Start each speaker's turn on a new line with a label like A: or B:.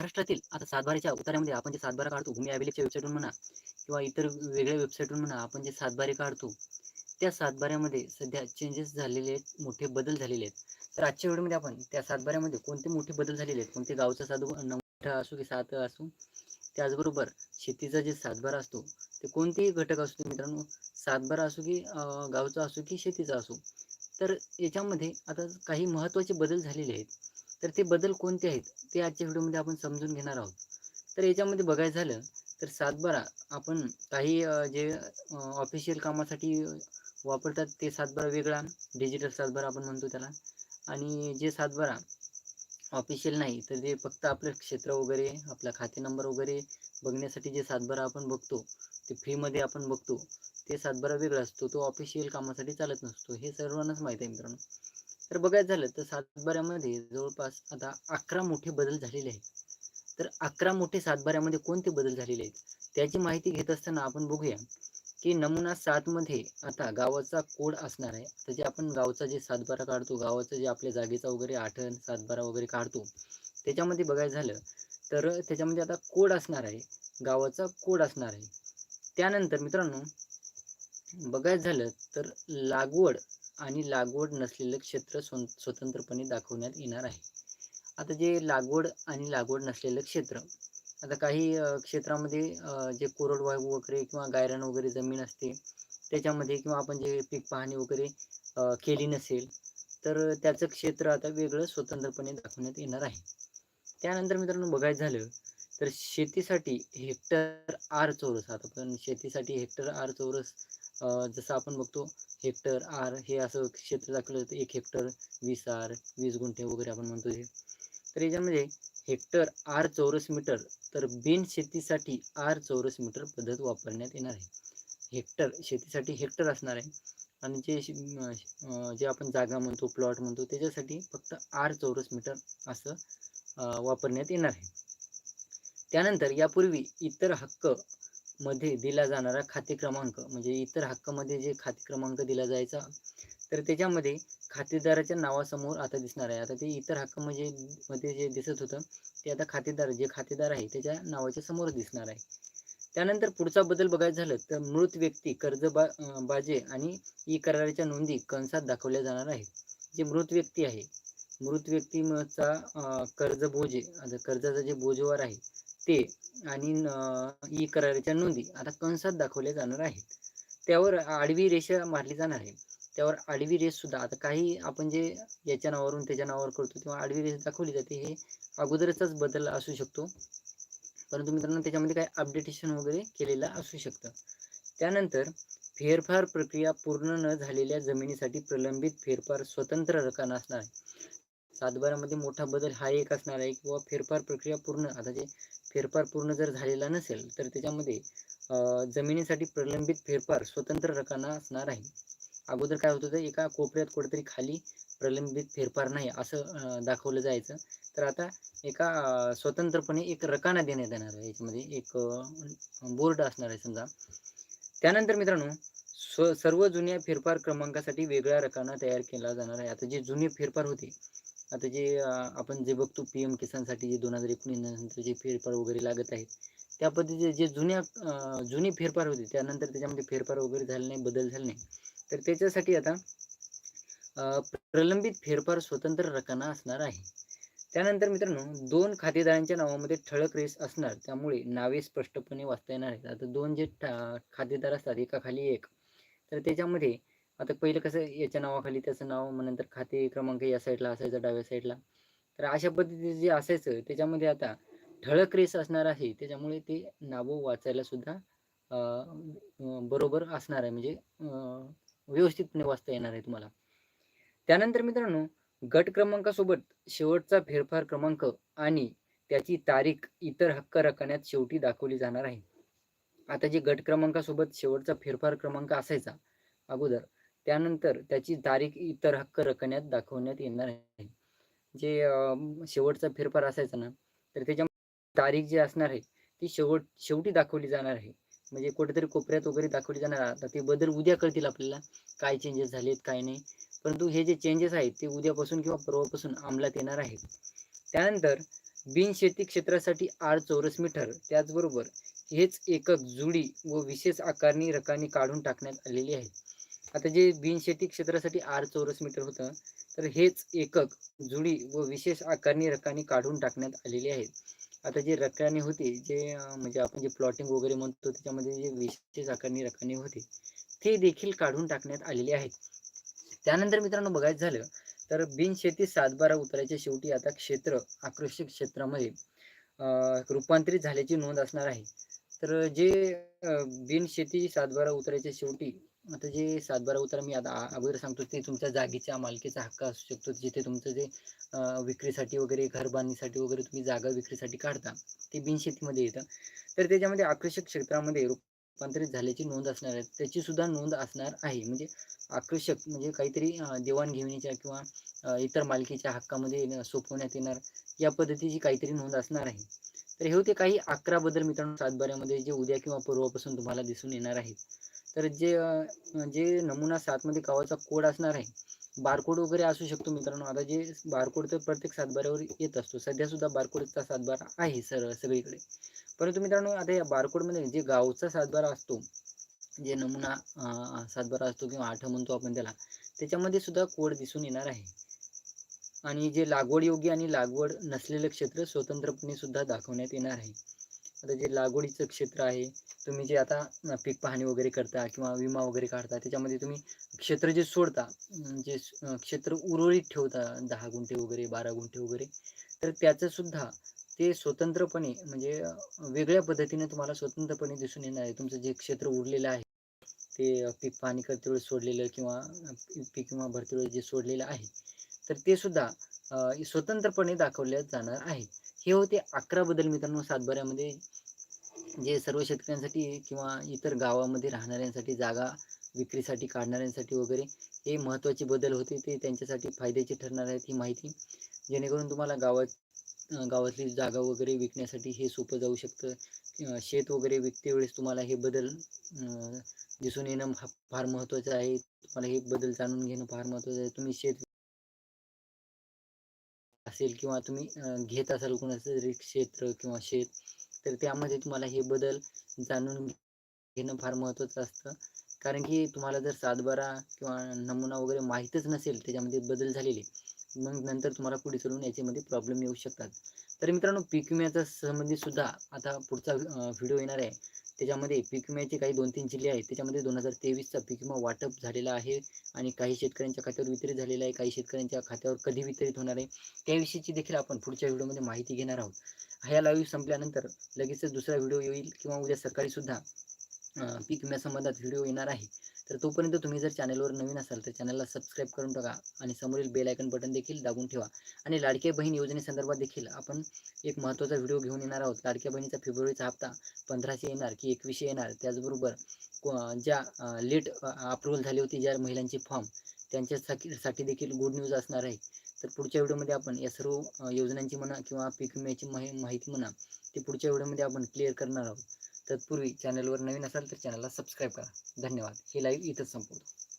A: महाराष्ट्रातील आता सातबाऱ्याच्या उतार्यामध्ये आपण जे सातबारा काढतो भूमी अभिलेखच्या वेबसाईटवरून म्हणा किंवा इतर वेगळ्या वेबसाईटवरून म्हणा आपण जे सातबारे काढतो त्या सातबाऱ्यामध्ये सध्या चेंजेस झालेले आहेत मोठे बदल झालेले आहेत. तर आजच्या व्हिडिओमध्ये आपण त्या सातबाऱ्यामध्ये कोणते मोठे बदल झालेले आहेत कोणते गावचा साधू नऊ असो की सात असो त्याचबरोबर शेतीचा जे सातबारा असतो ते कोणतेही घटक असतो मित्रांनो सातबारा असो की गावचा असो की शेतीचा असो तर याच्यामध्ये आता काही महत्त्वाचे बदल झालेले आहेत. तर ते बदल कोणते आहेत ते आजच्या व्हिडिओमध्ये आपण समजून घेणार आहोत. तर याच्यामध्ये बघायचं झालं तर सातबारा आपण काही जे ऑफिशियल कामासाठी वापरतात ते सातबारा वेगळा डिजिटल सातबारा आपण म्हणतो त्याला. आणि जे सातबारा ऑफिशियल नाही तर जे फक्त आपलं क्षेत्र वगैरे आपला खाते नंबर वगैरे बघण्यासाठी जे सातबारा आपण बघतो ते फ्रीमध्ये आपण बघतो ते सातबारा वेगळा असतो तो ऑफिशियल कामासाठी चालत नसतो. हे सर्वांनाच माहीत आहे मित्रांनो. तर बघायचं झालं तर सातबाऱ्यामध्ये जवळपास आता अकरा मोठे बदल झालेले आहेत. तर अकरा मोठे सातबाऱ्यामध्ये कोणते बदल झालेले आहेत? त्याची माहिती घेत असताना आपण बघूया की नमुना सात मध्ये आता गावाचा कोड असणार आहे. तर जे आपण गावचा जे सातबारा काढतो गावाचं जे आपल्या जागेचा वगैरे आठण सातबारा वगैरे काढतो त्याच्यामध्ये बघायचं झालं तर त्याच्यामध्ये आता कोड असणार आहे. गावाचा कोड असणार आहे. त्यानंतर मित्रांनो बघायचं झालं तर लागवड आणि लागवड नसलेलं क्षेत्र स्व स्वतंत्रपणे दाखवण्यात येणार आहे. आता जे लागवड आणि लागवड नसलेलं क्षेत्र आता काही क्षेत्रामध्ये जे कोरडवाहू वगैरे किंवा गायरान वगैरे जमीन असते त्याच्यामध्ये किंवा आपण जे पीक पाहणी वगैरे केली नसेल तर त्याचं क्षेत्र आता वेगळं स्वतंत्रपणे दाखवण्यात येणार आहे. त्यानंतर मित्रांनो बघायचं झालं तर शेतीसाठी हेक्टर आर चौरस आता पण शेतीसाठी हेक्टर आर चौरस जसं आपण बघतो हेक्टर आर हे असं क्षेत्र दाखवलं जातं. एक हेक्टर वीस आर वीस गुंठे वगैरे आपण म्हणतो हे. तर याच्यामध्ये म्हणजे हेक्टर आर चौरस मीटर तर बिन शेतीसाठी आर चौरस मीटर पद्धत वापरण्यात येणार आहे. हेक्टर शेतीसाठी हेक्टर असणार आहे. आणि जे जे आपण जागा म्हणतो प्लॉट म्हणतो त्याच्यासाठी फक्त आर चौरस मीटर असं वापरण्यात येणार आहे. त्यानंतर यापूर्वी इतर हक्क मध्ये दिला जाणारा खाते क्रमांक म्हणजे इतर हक्कामध्ये जे खाते क्रमांक दिला जायचा तर त्याच्यामध्ये खातेदाराच्या नावासमोर आता दिसणार आहे. आता ते इतर हक्क म्हणजे मध्ये जे दिसत होतं ते आता खातेदार जे खातेदार आहे त्याच्या नावाच्या समोर दिसणार आहे. त्यानंतर पुढचा बदल बघायचं झालं तर मृत व्यक्ती कर्ज बा बाजे आणि ई कराराच्या नोंदी कंसात दाखवल्या जाणार आहेत. जे मृत व्यक्ती आहे मृत व्यक्तीचा कर्ज बोजे कर्जाचा जे बोजवार आहे ते आणि ई कराराच्या नोंदी आता कंसात दाखवल्या जाणार आहेत. त्यावर आडवी रेषा मारली जाणार आहे. त्यावर आडवी रेष सुद्धा आता काही आपण जे याच्या नावावरून त्याच्या नावावर करतो तेव्हा आडवी रेष दाखवली जाते हे अगोदरचाच बदल असू शकतो. परंतु मित्रांनो त्याच्यामध्ये काही अपडेटेशन वगैरे केलेलं असू शकतं. त्यानंतर फेरफार प्रक्रिया पूर्ण न झालेल्या जमिनीसाठी प्रलंबित फेरफार स्वतंत्र रकाना असणार आहे. सातबारामध्ये मोठा बदल हा एक असणार आहे किंवा फेरफार प्रक्रिया पूर्ण आता जे फेरफार पूर्ण जर झालेला नसेल तर त्याच्यामध्ये जमिनीसाठी प्रलंबित फेरफार स्वतंत्र रकाना असणार आहे. अगोदर काय होत होतं एका कोपऱ्यात कुठेतरी खाली प्रलंबित फेरफार नाही असं दाखवलं जायचं. तर आता एका स्वतंत्रपणे एक रकाना देण्यात येणार आहे. याच्यामध्ये एक बोर्ड असणार आहे समजा. त्यानंतर मित्रांनो स्व सर्व जुन्या फेरफार क्रमांकासाठी वेगळा रकाना तयार केला जाणार आहे. आता जे जुने फेरफार होते आता जे आपण जे बघतो पी एम किसानसाठी जे दोन हजार एकोणीस नंतर जे फेरफार वगैरे लागत आहेत त्या पद्धतीचे जे जुन्या जुनी फेरफार होते त्यानंतर त्याच्यामध्ये फेरफार वगैरे झाले नाही बदल झाले नाही. तर त्याच्यासाठी आता प्रलंबित फेरफार स्वतंत्र रकाना असणार आहे. त्यानंतर मित्रांनो दोन खातेदारांच्या नावामध्ये ठळक रेस असणार त्यामुळे नावे स्पष्टपणे वाचता येणार आहेत. आता दोन जे खातेदार असतात एकाखाली एक तर त्याच्यामध्ये आता पहिलं कसं याच्या नावाखाली त्याचं नाव मग नंतर खाते क्रमांक या साईडला असायचा डाव्या साईडला तर अशा पद्धतीचे जे असायचं त्याच्यामध्ये आता ठळक रेस असणार आहे. त्याच्यामुळे ते नावं वाचायला सुद्धा बरोबर असणार आहे. म्हणजे व्यवस्थितपणे वाचता येणार आहे तुम्हाला. त्यानंतर मित्रांनो गट क्रमांकासोबत शेवटचा फेरफार क्रमांक आणि त्याची तारीख इतर हक्क रकान्यात शेवटी दाखवली जाणार आहे. आता जे गट क्रमांकासोबत शेवटचा फेरफार क्रमांक असायचा अगोदर त्यानंतर त्याची तारीख इतर हक्क रकण्यात दाखवण्यात येणार आहे. जे शेवटचा फेरफार असायचा ना तर त्याच्या तारीख जी असणार आहे ती शेवट शेवटी दाखवली जाणार आहे. म्हणजे कुठेतरी कोपऱ्यात वगैरे दाखवली जाणार आता ते बदल उद्या कळतील आपल्याला काय चेंजेस झालेत काय नाही. परंतु हे जे चेंजेस आहेत ते उद्यापासून किंवा परवापासून अंमलात येणार आहेत. त्यानंतर बिनशेती क्षेत्रासाठी आठ चौरस मीटर त्याचबरोबर हेच एकक जुडी व विशेष आकारणी रकानी काढून टाकण्यात आलेली आहे. आता जे बिनशेती क्षेत्रासाठी आर चौरस मीटर होतं तर हेच एकक जुडी व विशेष आकारणी रकानी काढून टाकण्यात आलेली आहेत आता जे रकानी होती जे म्हणजे आपण जे प्लॉटिंग वगैरे म्हणतो त्याच्यामध्ये जे विशेष आकारणी रकानी होती ते देखील काढून टाकण्यात आलेली आहेत. त्यानंतर मित्रांनो बघायचं झालं तर बिनशेती सातबारा उतरायच्या शेवटी आता क्षेत्र आकर्षक क्षेत्रामध्ये रूपांतरित झाल्याची नोंद असणार आहे. तर जे बिनशेती सातबारा उतरायच्या शेवटी आता जे सातबारा उतारा मी आता अगोदर सांगतो ते तुमच्या जागेच्या मालकीचा हक्क असू शकतो. जिथे तुमचं जे विक्रीसाठी वगैरे घर बांधणीसाठी वगैरे तुम्ही जागा विक्रीसाठी काढता ते बिनशेतीमध्ये येतं. तर त्याच्यामध्ये आकर्षक क्षेत्रामध्ये रूपांतरित झाल्याची नोंद असणार आहे. त्याची सुद्धा नोंद असणार आहे. म्हणजे आकर्षक म्हणजे काहीतरी देवाणघेवाणीच्या किंवा इतर मालकीच्या हक्कामध्ये सोपवण्यात येणार या पद्धतीची काहीतरी नोंद असणार आहे. तर हे होते काही अकरा बदल मित्रांनो सातबाऱ्यामध्ये जे उद्या किंवा पूर्वापासून तुम्हाला दिसून येणार आहेत. तर जे जे नमुना सातमध्ये गावाचा कोड असणार आहे बारकोड वगैरे असू शकतो मित्रांनो. आता जे बारकोड तर प्रत्येक सातबाऱ्यावर येत असतो. सध्या सुद्धा बारकोडचा सातबारा आहे सर सगळीकडे. परंतु मित्रांनो आता या बारकोडमध्ये जे गावचा सातबारा असतो जे नमुना सातबारा असतो किंवा आठ म्हणतो आपण त्याला त्याच्यामध्ये सुद्धा कोड दिसून येणार आहे. आणि जे लागवड योग्य आणि लागवड नसलेलं क्षेत्र स्वतंत्रपणे सुद्धा दाखवण्यात येणार आहे. आता जे लागवडीचं क्षेत्र आहे तुम्ही जे आता पीक पाहणी वगैरे करता किंवा विमा वगैरे काढता त्याच्यामध्ये तुम्ही क्षेत्र जे सोडता जे क्षेत्र उर्वरित ठेवता दहा गुंठे वगैरे बारा गुंठे वगैरे तर त्याचं सुद्धा ते स्वतंत्रपणे म्हणजे वेगळ्या पद्धतीने तुम्हाला स्वतंत्रपणे दिसून येणार आहे. तुमचं जे क्षेत्र उरलेलं आहे ते पीक पाहणी करते वेळेस सोडलेलं किंवा पीक विमा भरते वेळेस जे सोडलेलं आहे तर ते सुद्धा स्वतंत्रपणे दाखवले जाणार आहे. हे होते अकरा बदल मित्रांनो सातबाऱ्यामध्ये. जे सर्व शेतकऱ्यांसाठी किंवा इतर गावामध्ये राहणाऱ्यांसाठी जागा विक्रीसाठी काढणाऱ्यांसाठी वगैरे हे महत्त्वाचे बदल होते. ते त्यांच्यासाठी फायद्याचे ठरणार आहेत ही माहिती. जेणेकरून तुम्हाला गावात गावातली जागा वगैरे विकण्यासाठी हे सोपं जाऊ शकतं. शेत वगैरे विकते वेळेस तुम्हाला हे बदल दिसून येणं फार महत्त्वाचं आहे. तुम्हाला हे बदल जाणून घेणं फार महत्त्वाचं आहे. तुम्ही शेत असेल किंवा तुम्ही घेत असाल कोणाचं क्षेत्र किंवा शेत तर त्यामध्ये तुम्हाला हे बदल जाणून घेणं फार महत्त्वाचं असतं. कारण की तुम्हाला जर सातबारा किंवा नमुना वगैरे माहीतच नसेल त्याच्यामध्ये बदल झालेले मग नंतर तुम्हाला पुढे चालून याच्यामध्ये प्रॉब्लेम येऊ शकतात. तर मित्रांनो पीक विम्याचा संबंधित सुद्धा आता पुढचा व्हिडिओ येणार आहे. त्याच्यामध्ये पीक विम्याचे काही दोन तीन जिल्हे आहेत. त्याच्यामध्ये दोन हजार तेवीसचा पीक विमा वाटप झालेला आहे आणि काही शेतकऱ्यांच्या खात्यावर वितरित झालेला आहे. काही शेतकऱ्यांच्या खात्यावर कधी वितरित होणार आहे त्याविषयीची देखील आपण पुढच्या व्हिडिओमध्ये माहिती घेणार आहोत. ह्या लाईव्ह संपल्यानंतर लगेचच दुसरा व्हिडिओ येईल किंवा उद्या सकाळी सुद्धा पीक विम्यासंबंधात व्हिडिओ येणार आहे. तर तोपर्यंत तुम्ही जर चॅनलवर नवीन असाल तर चॅनलला सबस्क्राईब करून टाका आणि समोरील बेल आयकन बटन देखील दाबून ठेवा. आणि लाडक्या बहीण योजनेसंदर्भात देखील आपण एक महत्त्वाचा व्हिडिओ घेऊन येणार आहोत. लाडक्या बहिणीचा फेब्रुवारीचा हप्ता पंधराशे येणार की एकवीसशे येणार. त्याचबरोबर ज्या लेट अप्रुव्हल झाली होती ज्या महिलांची फॉर्म त्यांच्यासाठी साठी देखील गुड न्यूज असणार आहे. तर पुढच्या व्हिडिओमध्ये आपण या सर्व योजनांची म्हणा किंवा पीक विम्याची माहिती म्हणा ते पुढच्या व्हिडिओमध्ये आपण क्लिअर करणार आहोत. तत्पूर्वी चॅनलवर नवीन असाल तर चॅनलला सबस्क्राईब करा. धन्यवाद. हे लाईव्ह इथंच संपवतो.